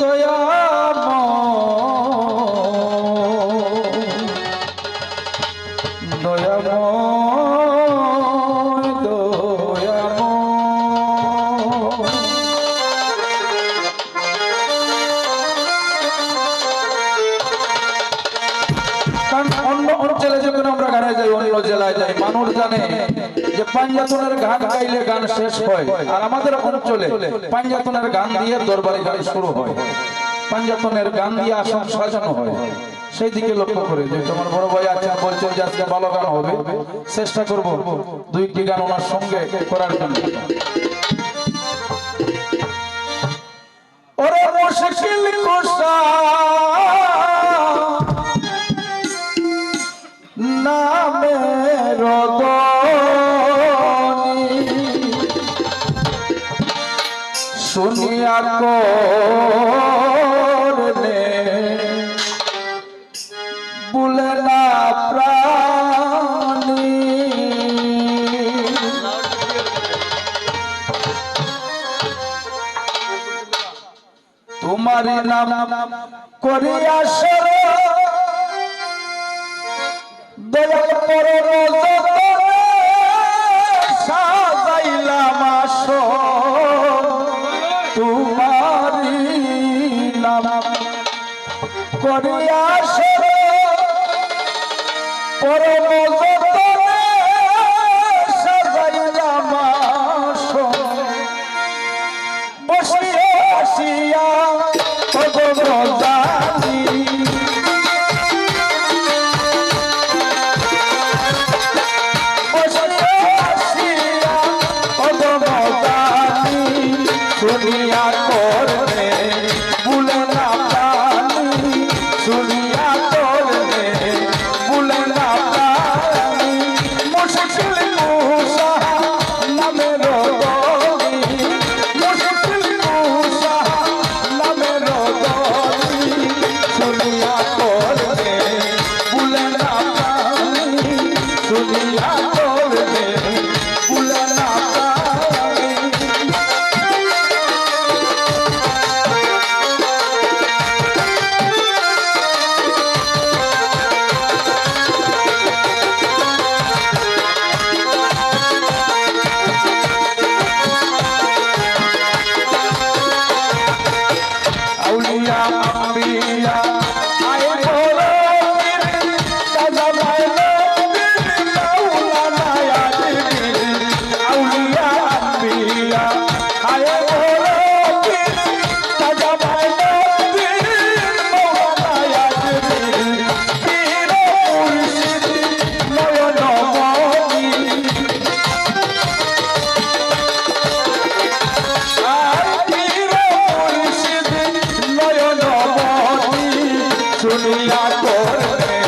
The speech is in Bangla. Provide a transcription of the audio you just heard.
দয়া জেলায় যাই মানুষ জানে যে পাঞ্জাতনের গান গাইলে গান শেষ হয়, আর আমাদের অঞ্চলে পাঞ্জাতনের গান দিয়ে দরবারি গান শুরু হয়। পাঞ্জাতনের গান দিয়ে আসন সাজানো হয়। সেই দিকে লক্ষ্য করে যে তোমার বড় ভাই আছেন বলছেন যে আজকে ভালো গান হবে। চেষ্টা করব দুইটি গান ওনার সঙ্গে করার জন্য। ওরে মুশকিল কুসা শুনিয়া করলে বুলে না প্রাণী। তোমারি নাম করিয়া সর। দয়াল পরম করিয়া সর পরম শুনিয়া করবে